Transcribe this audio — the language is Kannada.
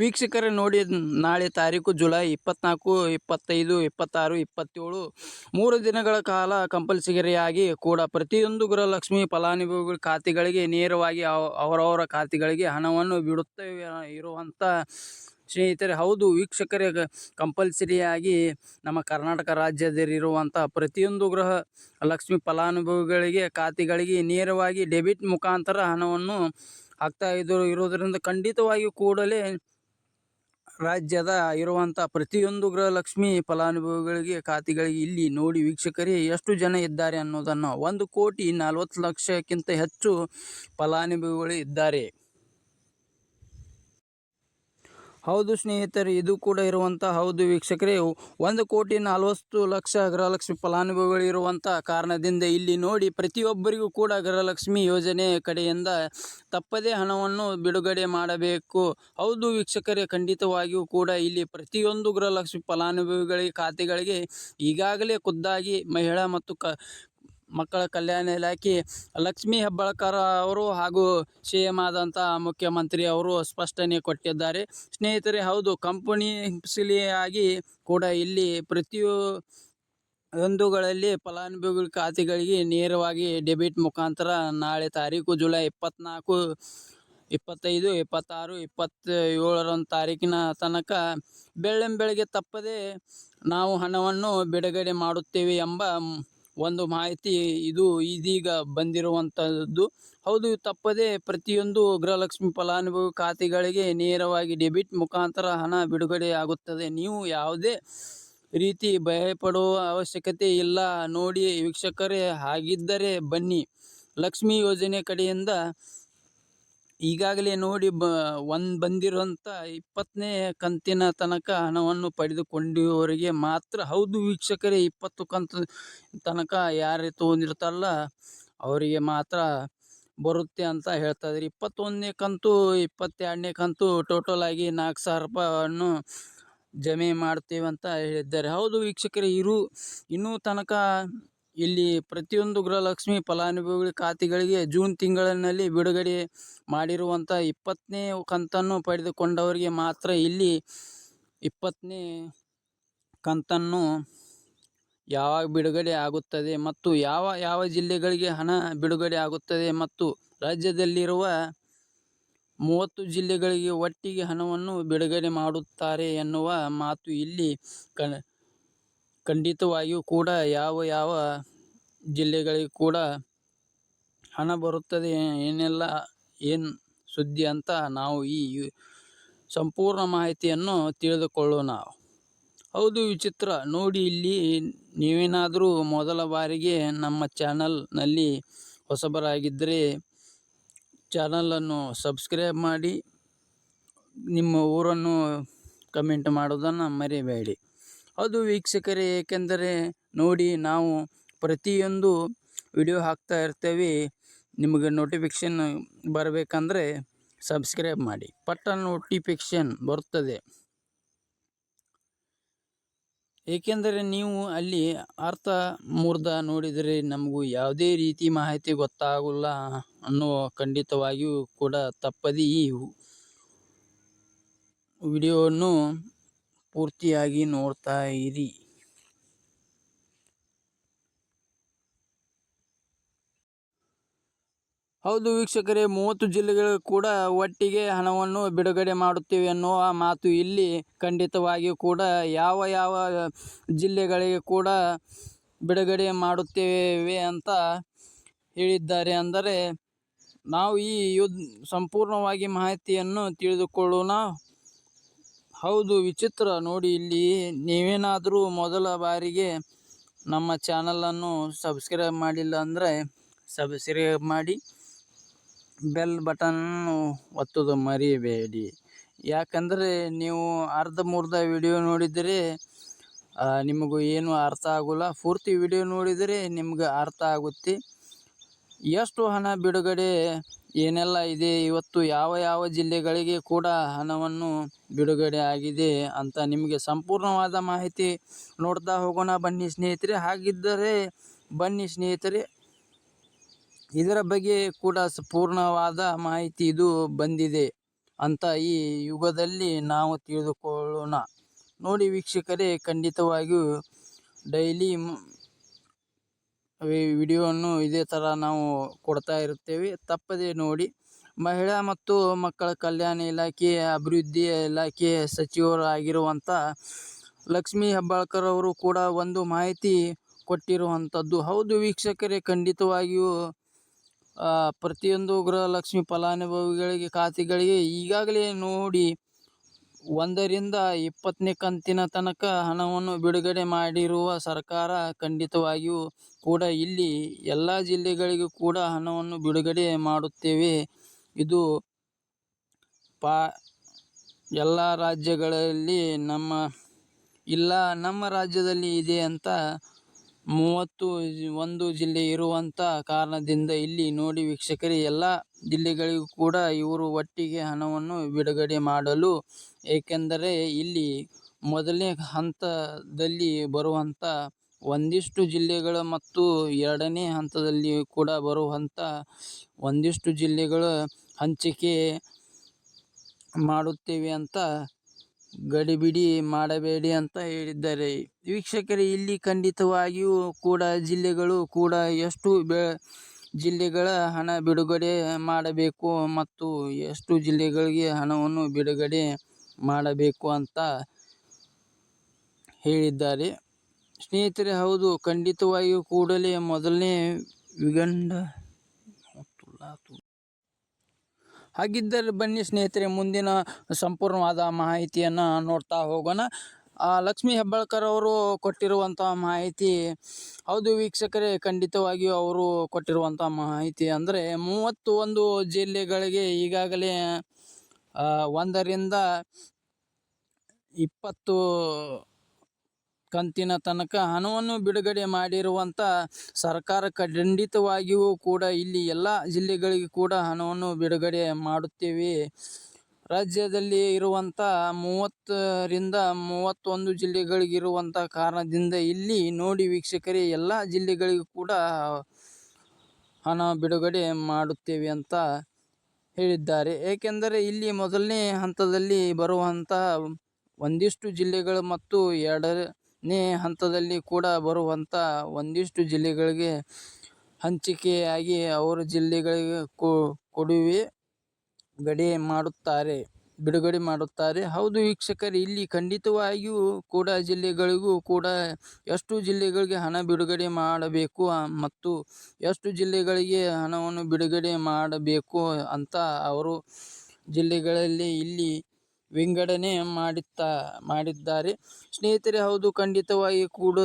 ವೀಕ್ಷಕರೇ ನೋಡಿ, ನಾಳೆ ತಾರೀಕು ಜುಲೈ ಇಪ್ಪತ್ನಾಲ್ಕು, ಇಪ್ಪತ್ತೈದು, ಇಪ್ಪತ್ತಾರು, ಇಪ್ಪತ್ತೇಳು. ಮೂರು ದಿನಗಳ ಕಾಲ ಕಂಪಲ್ಸರಿಯಾಗಿ ಕೂಡ ಪ್ರತಿಯೊಂದು ಗೃಹಲಕ್ಷ್ಮಿ ಫಲಾನುಭವಿಗಳ ಖಾತೆಗಳಿಗೆ ನೇರವಾಗಿ ಅವ- ಅವರವರ ಖಾತೆಗಳಿಗೆ ಹಣವನ್ನು ಬಿಡುತ್ತೇವೆ ಇರುವಂಥ ಸ್ನೇಹಿತರೆ, ಹೌದು, ವೀಕ್ಷಕರೇ ಕಂಪಲ್ಸರಿಯಾಗಿ ನಮ್ಮ ಕರ್ನಾಟಕ ರಾಜ್ಯದಲ್ಲಿರುವಂಥ ಪ್ರತಿಯೊಂದು ಗೃಹ ಲಕ್ಷ್ಮಿ ಫಲಾನುಭವಿಗಳಿಗೆ ಖಾತೆಗಳಿಗೆ ನೇರವಾಗಿ ಡೆಬಿಟ್ ಮುಖಾಂತರ ಹಣವನ್ನು ಹಾಕ್ತಾ ಇದ್ದರು ಇರೋದರಿಂದ ಖಂಡಿತವಾಗಿ ಕೂಡಲೇ ರಾಜ್ಯದ ಇರುವಂಥ ಪ್ರತಿಯೊಂದು ಗೃಹಲಕ್ಷ್ಮಿ ಫಲಾನುಭವಿಗಳಿಗೆ ಖಾತೆಗಳಿಗೆ ಇಲ್ಲಿ ನೋಡಿ ವೀಕ್ಷಕರೇ ಎಷ್ಟು ಜನ ಇದ್ದಾರೆ ಅನ್ನೋದನ್ನು ಒಂದು ಕೋಟಿ ನಲವತ್ತು ಲಕ್ಷಕ್ಕಿಂತ ಹೆಚ್ಚು ಫಲಾನುಭವಿಗಳು ಇದ್ದಾರೆ. ಹೌದು ಸ್ನೇಹಿತರೆ, ಇದು ಕೂಡ ಇರುವಂಥ ಹೌದು ವೀಕ್ಷಕರೇ. ಒಂದು ಕೋಟಿ ನಲವತ್ತು ಲಕ್ಷ ಗೃಹಲಕ್ಷ್ಮಿ ಫಲಾನುಭವಿಗಳು ಇರುವಂತಹ ಕಾರಣದಿಂದ ಇಲ್ಲಿ ನೋಡಿ ಪ್ರತಿಯೊಬ್ಬರಿಗೂ ಕೂಡ ಗೃಹಲಕ್ಷ್ಮಿ ಯೋಜನೆ ಕಡೆಯಿಂದ ತಪ್ಪದೇ ಹಣವನ್ನು ಬಿಡುಗಡೆ ಮಾಡಬೇಕು. ಹೌದು ವೀಕ್ಷಕರೇ, ಖಂಡಿತವಾಗಿಯೂ ಕೂಡ ಇಲ್ಲಿ ಪ್ರತಿಯೊಂದು ಗೃಹಲಕ್ಷ್ಮಿ ಫಲಾನುಭವಿಗಳಿಗೆ ಖಾತೆಗಳಿಗೆ ಈಗಾಗಲೇ ಖುದ್ದಾಗಿ ಮಹಿಳಾ ಮತ್ತು ಕ ಮಕ್ಕಳ ಕಲ್ಯಾಣ ಇಲಾಖೆ ಲಕ್ಷ್ಮೀ ಹೆಬ್ಬಾಳ್ಕರ್ ಅವರು ಹಾಗೂ ಸಿ ಎಂ ಆದಂಥ ಮುಖ್ಯಮಂತ್ರಿ ಅವರು ಸ್ಪಷ್ಟನೆ ಕೊಟ್ಟಿದ್ದಾರೆ. ಸ್ನೇಹಿತರೆ, ಹೌದು, ಕಂಪನಿ ಸಿಲಿಯಾಗಿ ಕೂಡ ಇಲ್ಲಿ ಪ್ರತಿಯೊ ಒಂದುಗಳಲ್ಲಿ ಫಲಾನುಭವಿಗಳ ಖಾತೆಗಳಿಗೆ ನೇರವಾಗಿ ಡೆಬಿಟ್ ಮುಖಾಂತರ ನಾಳೆ ತಾರೀಕು ಜುಲೈ ಇಪ್ಪತ್ತ್ನಾಲ್ಕು ಇಪ್ಪತ್ತೈದು, ಇಪ್ಪತ್ತಾರು ಇಪ್ಪತ್ತ ಏಳರಂದು ತಾರೀಕಿನ ತನಕ ಬೆಳ್ಳಂಬೆಳಗ್ಗೆ ತಪ್ಪದೆ ನಾವು ಹಣವನ್ನು ಬಿಡುಗಡೆ ಮಾಡುತ್ತೇವೆ ಎಂಬ ಒಂದು ಮಾಹಿತಿ ಇದು ಇದೀಗ ಬಂದಿರುವಂಥದ್ದು ಹೌದು, ತಪ್ಪದೆ ಪ್ರತಿಯೊಂದು ಗೃಹಲಕ್ಷ್ಮಿ ಫಲಾನುಭವಿ ಖಾತೆಗಳಿಗೆ ನೇರವಾಗಿ ಡೆಬಿಟ್ ಮುಖಾಂತರ ಹಣ ಬಿಡುಗಡೆ ಆಗುತ್ತದೆ ನೀವು ಯಾವುದೇ ರೀತಿ ಭಯಪಡುವ ಅವಶ್ಯಕತೆ ಇಲ್ಲ. ನೋಡಿ, ವೀಕ್ಷಕರೇ, ಹಾಗಿದ್ದರೆ ಬನ್ನಿ. ಲಕ್ಷ್ಮಿ ಯೋಜನೆ ಕಡೆಯಿಂದ ಈಗಾಗಲೇ ನೋಡಿ ಬ, ಒಂದು ಬಂದಿರುವಂಥ ಇಪ್ಪತ್ತನೇ ಕಂತಿನ ತನಕ ಹಣವನ್ನು ಪಡೆದುಕೊಂಡಿರುವವರಿಗೆ ಮಾತ್ರ ಹೌದು ವೀಕ್ಷಕರೇ, ಇಪ್ಪತ್ತು ಕಂತು ತನಕ ಯಾರು ತೊಗೊಂಡಿರ್ತಾರಲ್ಲ, ಅವರಿಗೆ ಮಾತ್ರ ಬರುತ್ತೆ ಅಂತ ಹೇಳ್ತಾ ಇದ್ರಿ. ಇಪ್ಪತ್ತೊಂದನೇ ಕಂತು, ಇಪ್ಪತ್ತೆರಡನೇ ಕಂತು ಟೋಟಲ್ ಆಗಿ ನಾಲ್ಕು ಸಾವಿರ ರೂಪಾಯಿಯನ್ನು ಜಮೆ ಮಾಡ್ತೀವಿ ಅಂತ ಹೇಳಿದ್ದಾರೆ. ಹೌದು ವೀಕ್ಷಕರೇ, ಇರು, ಇನ್ನೂ ತನಕ ಇಲ್ಲಿ ಪ್ರತಿಯೊಂದು ಗೃಹಲಕ್ಷ್ಮಿ ಫಲಾನುಭವಿಗಳ ಖಾತೆಗಳಿಗೆ ಜೂನ್ ತಿಂಗಳಿನಲ್ಲಿ ಬಿಡುಗಡೆ ಮಾಡಿರುವಂಥ ಇಪ್ಪತ್ತನೇ ಕಂತನ್ನು ಪಡೆದುಕೊಂಡವರಿಗೆ ಮಾತ್ರ ಇಲ್ಲಿ ಇಪ್ಪತ್ತನೇ ಕಂತನ್ನು ಯಾವಾಗ ಬಿಡುಗಡೆ ಆಗುತ್ತದೆ ಮತ್ತು ಯಾವ ಯಾವ ಜಿಲ್ಲೆಗಳಿಗೆ ಹಣ ಬಿಡುಗಡೆ ಆಗುತ್ತದೆ ಮತ್ತು ರಾಜ್ಯದಲ್ಲಿರುವ ಮೂವತ್ತು ಜಿಲ್ಲೆಗಳಿಗೆ ಒಟ್ಟಿಗೆ ಹಣವನ್ನು ಬಿಡುಗಡೆ ಮಾಡುತ್ತಾರೆ ಎನ್ನುವ ಮಾತು ಇಲ್ಲಿ ಖಂಡಿತವಾಗಿಯೂ ಕೂಡ ಯಾವ ಯಾವ ಜಿಲ್ಲೆಗಳಿಗೆ ಕೂಡ ಹಣ ಬರುತ್ತದೆ ಏನೆಲ್ಲ ಏನು ಸುದ್ದಿ ಅಂತ ನಾವು ಈ ಸಂಪೂರ್ಣ ಮಾಹಿತಿಯನ್ನು ತಿಳಿದುಕೊಳ್ಳೋಣ. ಹೌದು ವಿಚಿತ್ರ, ನೋಡಿ ಇಲ್ಲಿ ನೀವೇನಾದರೂ ಮೊದಲ ಬಾರಿಗೆ ನಮ್ಮ ಚಾನಲ್ನಲ್ಲಿ ಹೊಸಬರಾಗಿದ್ದರೆ ಚಾನಲನ್ನು ಸಬ್ಸ್ಕ್ರೈಬ್ ಮಾಡಿ, ನಿಮ್ಮ ಊರನ್ನು ಕಮೆಂಟ್ ಮಾಡೋದನ್ನು ಮರೆಯಬೇಡಿ ಅದು ವೀಕ್ಷಕರೇ, ಏಕೆಂದರೆ ನೋಡಿ ನಾವು ಪ್ರತಿಯೊಂದು ವಿಡಿಯೋ ಹಾಕ್ತಾ ಇರ್ತೇವೆ, ನಿಮಗೆ ನೋಟಿಫಿಕೇಶನ್ ಬರಬೇಕಂದ್ರೆ ಸಬ್ಸ್ಕ್ರೈಬ್ ಮಾಡಿ. ಪಟ್ಟ ನೋಟಿಫಿಕೇಶನ್ ಬರುತ್ತದೆ ಏಕೆಂದರೆ ನೀವು ಅಲ್ಲಿ ಅರ್ಥ ಮೂರ್ಧ ನೋಡಿದರೆ ನಮಗೂ ಯಾವುದೇ ರೀತಿ ಮಾಹಿತಿ ಗೊತ್ತಾಗಲ್ಲ ಅನ್ನೋ ಖಂಡಿತವಾಗಿಯೂ ಕೂಡ ತಪ್ಪದೆ ಈ ವಿಡಿಯೋವನ್ನು ಪೂರ್ತಿಯಾಗಿ ನೋಡ್ತಾ ಇರಿ. ಹೌದು ವೀಕ್ಷಕರೇ, ಮೂವತ್ತು ಜಿಲ್ಲೆಗಳು ಕೂಡ ಒಟ್ಟಿಗೆ ಹಣವನ್ನು ಬಿಡುಗಡೆ ಮಾಡುತ್ತೇವೆ ಎನ್ನುವ ಮಾತು ಇಲ್ಲಿ ಖಂಡಿತವಾಗಿಯೂ ಕೂಡ ಯಾವ ಯಾವ ಜಿಲ್ಲೆಗಳಿಗೆ ಕೂಡ ಬಿಡುಗಡೆ ಮಾಡುತ್ತೇವೆ ಅಂತ ಹೇಳಿದ್ದಾರೆ. ಅಂದರೆ ನಾವು ಈ ಯುದ್ಧ, ಸಂಪೂರ್ಣವಾಗಿ ಮಾಹಿತಿಯನ್ನು ತಿಳಿದುಕೊಳ್ಳೋಣ. ಹೌದು ವಿಚಿತ್ರ, ನೋಡಿ ಇಲ್ಲಿ ನೀವೇನಾದರೂ ಮೊದಲ ಬಾರಿಗೆ ನಮ್ಮ ಚಾನಲನ್ನು ಸಬ್ಸ್ಕ್ರೈಬ್ ಮಾಡಿಲ್ಲ ಅಂದರೆ ಸಬ್ಸ್ಕ್ರೈಬ್ ಮಾಡಿ. ಬೆಲ್ ಬಟನ್ ಒತ್ತೋದು ಮರಿಬೇಡಿ. ಯಾಕಂದರೆ ನೀವು ಅರ್ಧ ಮುರ್ಧ ವಿಡಿಯೋ ನೋಡಿದರೆ ನಿಮಗೂ ಏನು ಅರ್ಥ ಆಗೋಲ್ಲ. ಪೂರ್ತಿ ವಿಡಿಯೋ ನೋಡಿದರೆ ನಿಮ್ಗೆ ಅರ್ಥ ಆಗುತ್ತೆ. ಎಷ್ಟು ಹಣ ಬಿಡುಗಡೆ, ಏನೆಲ್ಲ ಇದೆ, ಇವತ್ತು ಯಾವ ಯಾವ ಜಿಲ್ಲೆಗಳಿಗೆ ಕೂಡ ಹಣವನ್ನು ಬಿಡುಗಡೆ ಆಗಿದೆ ಅಂತ ನಿಮಗೆ ಸಂಪೂರ್ಣವಾದ ಮಾಹಿತಿ ನೋಡ್ತಾ ಹೋಗೋಣ ಬನ್ನಿ ಸ್ನೇಹಿತರೆ. ಹಾಗಿದ್ದರೆ ಬನ್ನಿ ಸ್ನೇಹಿತರೆ ಇದರ ಬಗ್ಗೆ ಕೂಡ ಪೂರ್ಣವಾದ ಮಾಹಿತಿ ಇದು ಬಂದಿದೆ ಅಂತ ಈ ಯುಗದಲ್ಲಿ ನಾವು ತಿಳಿದುಕೊಳ್ಳೋಣ. ನೋಡಿ ವೀಕ್ಷಕರೇ, ಖಂಡಿತವಾಗಿಯೂ ಡೈಲಿ ವಿಡಿಯೋವನ್ನು ಇದೇ ಥರ ನಾವು ಕೊಡ್ತಾ ಇರುತ್ತೇವೆ ತಪ್ಪದೆ ನೋಡಿ. ಮಹಿಳಾ ಮತ್ತು ಮಕ್ಕಳ ಕಲ್ಯಾಣ ಇಲಾಖೆ, ಅಭಿವೃದ್ಧಿ ಇಲಾಖೆ ಸಚಿವರಾಗಿರುವಂಥ ಲಕ್ಷ್ಮೀ ಹೆಬ್ಬಾಳ್ಕರ್ ಅವರು ಕೂಡ ಒಂದು ಮಾಹಿತಿ ಕೊಟ್ಟಿರುವಂಥದ್ದು ಹೌದು ವೀಕ್ಷಕರೇ, ಖಂಡಿತವಾಗಿಯೂ ಪ್ರತಿಯೊಂದು ಗೃಹಲಕ್ಷ್ಮಿ ಫಲಾನುಭವಿಗಳಿಗೆ ಖಾತೆಗಳಿಗೆ ಈಗಾಗಲೇ ನೋಡಿ ಒಂದರಿಂದ ಇಪ್ಪತ್ತನೇ ಕಂತಿನ ತನಕ ಹಣವನ್ನು ಬಿಡುಗಡೆ ಮಾಡಿರುವ ಸರ್ಕಾರ ಖಂಡಿತವಾಗಿಯೂ ಕೂಡ ಇಲ್ಲಿ ಎಲ್ಲ ಜಿಲ್ಲೆಗಳಿಗೂ ಕೂಡ ಹಣವನ್ನು ಬಿಡುಗಡೆ ಮಾಡುತ್ತೇವೆ. ಇದು ಪಾ, ಎಲ್ಲ ರಾಜ್ಯಗಳಲ್ಲಿ ನಮ್ಮ, ಇಲ್ಲ ನಮ್ಮ ರಾಜ್ಯದಲ್ಲಿ ಇದೆ ಅಂತ ಮೂವತ್ತ ಒಂದು ಜಿಲ್ಲೆ ಇರುವಂಥ ಕಾರಣದಿಂದ ಇಲ್ಲಿ ನೋಡಿ ವೀಕ್ಷಕರೇ, ಎಲ್ಲ ಜಿಲ್ಲೆಗಳಿಗೂ ಕೂಡ ಇವರು ಒಟ್ಟಿಗೆ ಹಣವನ್ನು ಬಿಡುಗಡೆ ಮಾಡಲು, ಏಕೆಂದರೆ ಇಲ್ಲಿ ಮೊದಲನೇ ಹಂತದಲ್ಲಿ ಬರುವಂಥ ಒಂದಿಷ್ಟು ಜಿಲ್ಲೆಗಳು ಮತ್ತು ಎರಡನೇ ಹಂತದಲ್ಲಿ ಕೂಡ ಬರುವಂಥ ಒಂದಿಷ್ಟು ಜಿಲ್ಲೆಗಳು ಹಂಚಿಕೆ ಮಾಡುತ್ತೇವೆ ಅಂತ ಗಡಿಬಿಡಿ ಮಾಡಬೇಡಿ ಅಂತ ಹೇಳಿದ್ದಾರೆ. ವೀಕ್ಷಕರೇ, ಇಲ್ಲಿ ಖಂಡಿತವಾಗಿಯೂ ಕೂಡ ಜಿಲ್ಲೆಗಳು ಕೂಡ ಎಷ್ಟು ಜಿಲ್ಲೆಗಳ ಹಣ ಬಿಡುಗಡೆ ಮಾಡಬೇಕು ಮತ್ತು ಎಷ್ಟು ಜಿಲ್ಲೆಗಳಿಗೆ ಹಣವನ್ನು ಬಿಡುಗಡೆ ಮಾಡಬೇಕು ಅಂತ ಹೇಳಿದ್ದಾರೆ. ಸ್ನೇಹಿತರೆ, ಹೌದು, ಖಂಡಿತವಾಗಿಯೂ ಕೂಡಲೇ ಮೊದಲನೇ ವಿಂಗಡಣೆ ಹಾಗಿದ್ದರೆ ಬನ್ನಿ ಸ್ನೇಹಿತರೆ, ಮುಂದಿನ ಸಂಪೂರ್ಣವಾದ ಮಾಹಿತಿಯನ್ನು ನೋಡ್ತಾ ಹೋಗೋಣ. ಲಕ್ಷ್ಮೀ ಹೆಬ್ಬಾಳ್ಕರ್ ಅವರು ಕೊಟ್ಟಿರುವಂಥ ಮಾಹಿತಿ, ಹೌದು ವೀಕ್ಷಕರೇ, ಖಂಡಿತವಾಗಿಯೂ ಅವರು ಕೊಟ್ಟಿರುವಂಥ ಮಾಹಿತಿ ಅಂದರೆ ಮೂವತ್ತು ಒಂದು ಜಿಲ್ಲೆಗಳಿಗೆ ಈಗಾಗಲೇ ಒಂದರಿಂದ ಇಪ್ಪತ್ತು ಕಂತಿನ ತನಕ ಹಣವನ್ನು ಬಿಡುಗಡೆ ಮಾಡಿರುವಂಥ ಸರ್ಕಾರ ಖಂಡಿತವಾಗಿಯೂ ಕೂಡ ಇಲ್ಲಿ ಎಲ್ಲ ಜಿಲ್ಲೆಗಳಿಗೆ ಕೂಡ ಹಣವನ್ನು ಬಿಡುಗಡೆ ಮಾಡುತ್ತೇವೆ. ರಾಜ್ಯದಲ್ಲಿ ಇರುವಂಥ ಮೂವತ್ತರಿಂದ ಮೂವತ್ತೊಂದು ಜಿಲ್ಲೆಗಳಿಗಿರುವಂಥ ಕಾರಣದಿಂದ ಇಲ್ಲಿ ನೋಡಿ ವೀಕ್ಷಕರೇ, ಎಲ್ಲ ಜಿಲ್ಲೆಗಳಿಗೂ ಕೂಡ ಹಣ ಬಿಡುಗಡೆ ಮಾಡುತ್ತೇವೆ ಅಂತ ಹೇಳಿದ್ದಾರೆ. ಏಕೆಂದರೆ ಇಲ್ಲಿ ಮೊದಲನೇ ಹಂತದಲ್ಲಿ ಬರುವಂಥ ಒಂದಿಷ್ಟು ಜಿಲ್ಲೆಗಳು ಮತ್ತು ಎರಡನೇ ಹಂತದಲ್ಲಿ ಕೂಡ ಬರುವಂಥ ಒಂದಿಷ್ಟು ಜಿಲ್ಲೆಗಳಿಗೆ ಹಂಚಿಕೆಯಾಗಿ ಅವರ ಜಿಲ್ಲೆಗಳಿಗೆ ಕೊಡುವೆ ಗಡಿ ಮಾಡುತ್ತಾರೆ, ಬಿಡುಗಡೆ ಮಾಡುತ್ತಾರೆ. ಹೌದು, ವೀಕ್ಷಕರು, ಇಲ್ಲಿ ಖಂಡಿತವಾಗಿಯೂ ಕೂಡ ಜಿಲ್ಲೆಗಳಿಗೂ ಕೂಡ ಎಷ್ಟು ಜಿಲ್ಲೆಗಳಿಗೆ ಹಣ ಬಿಡುಗಡೆ ಮಾಡಬೇಕು ಮತ್ತು ಎಷ್ಟು ಜಿಲ್ಲೆಗಳಿಗೆ ಹಣವನ್ನು ಬಿಡುಗಡೆ ಮಾಡಬೇಕು ಅಂತ ಅವರು ಜಿಲ್ಲೆಗಳಲ್ಲಿ ಇಲ್ಲಿ ವಿಂಗಡಣೆ ಮಾಡಿದ್ದಾರೆ. ಸ್ನೇಹಿತರೆ ಹೌದು ಖಂಡಿತವಾಗಿ ಕೂಡ